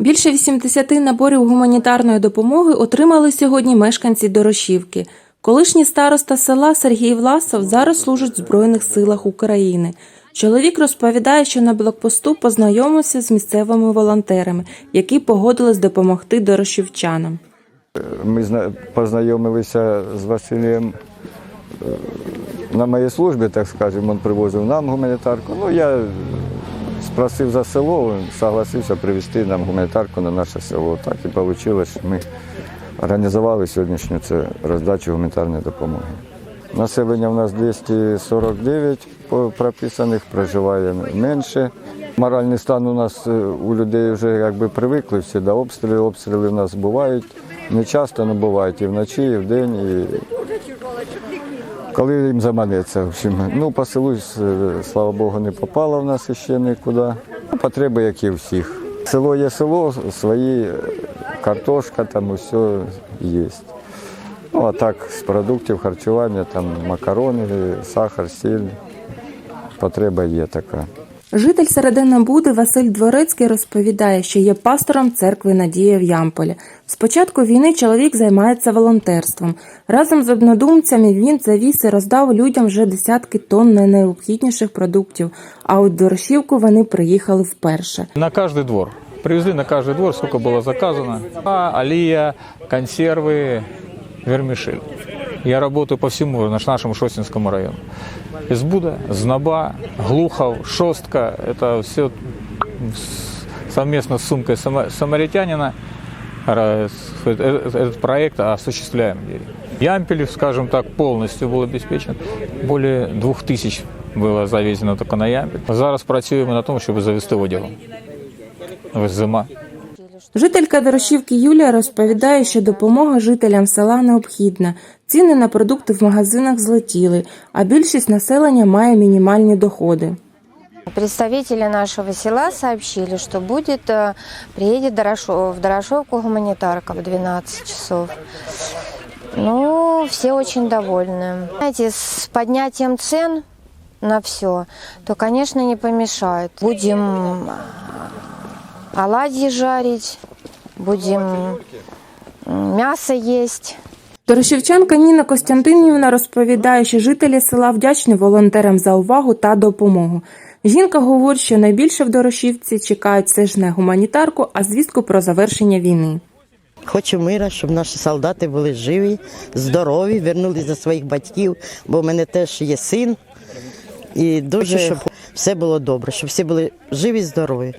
Більше 80 наборів гуманітарної допомоги отримали сьогодні мешканці Дорошівки. Колишній староста села Сергій Власов зараз служить в Збройних силах України. Чоловік розповідає, що на блокпосту познайомився з місцевими волонтерами, які погодились допомогти дорошівчанам. Ми познайомилися з Василем е, на моїй службі, так скажемо, він привозив нам гуманітарку. Ну, я спросив за село, він согласився привезти нам гуманітарку на наше село. Так і вийшло, що ми організували сьогоднішню це роздачу гуманітарної допомоги. Населення в нас 249 прописаних, проживає менше. Моральний стан у нас е, у людей вже якби привикли всі до обстрілів. Обстріли в нас бувають не часто, але бувають і вночі, і вдень. І... Коли їм заманеться, всім. Ну, по селу, е, слава Богу, не попало в нас ще нікуди. Ну, Потреби, як і всіх. Село є село, свої е, картошка, там усе є. Ну, а так, з продуктів харчування, там макарони, сахар, сіль. Потреба є така. Житель Серединобуди Василь Дворецький розповідає, що є пастором церкви Надія в Ямполі. З початку війни чоловік займається волонтерством. Разом з однодумцями він завіз і роздав людям вже десятки тонн найнеобхідніших продуктів. А у Дорошівку вони приїхали вперше. На каждый двор. Привезли на каждый двор, сколько было заказано. А, алия, консервы, вермишель. Я работаю по всему наш- нашему Шостинскому району. Из Буда, Знаба, Глухов, Шостка. Это все совместно с сумкой само- самаритянина ра- с- э- этот проект осуществляем. Ямпель, скажем так, полностью был обеспечен. Более двух тысяч было завезено только на Ямпель. Зараз працюємо на тому, щоб завести одягу. Ось зима. Жителька Дорошівки Юлія розповідає, що допомога жителям села необхідна. Ціни на продукти в магазинах злетіли, а більшість населення має мінімальні доходи. Представители нашего села сообщили, что будет, э, приедет Дорошо- в Дорошовку гуманитарка в 12 часов. Ну, все очень довольны. Знаете, с поднятием цен на все, то, конечно, не помешает. Будем оладьи жарить, будем мясо есть. Дорошівчанка Ніна Костянтинівна розповідає, що жителі села вдячні волонтерам за увагу та допомогу. Жінка говорить, що найбільше в Дорошівці чекають все ж не гуманітарку, а звістку про завершення війни. Хочу мира, щоб наші солдати були живі, здорові, вернулись до своїх батьків, бо в мене теж є син. І дуже щоб все було добре, щоб всі були живі, здорові.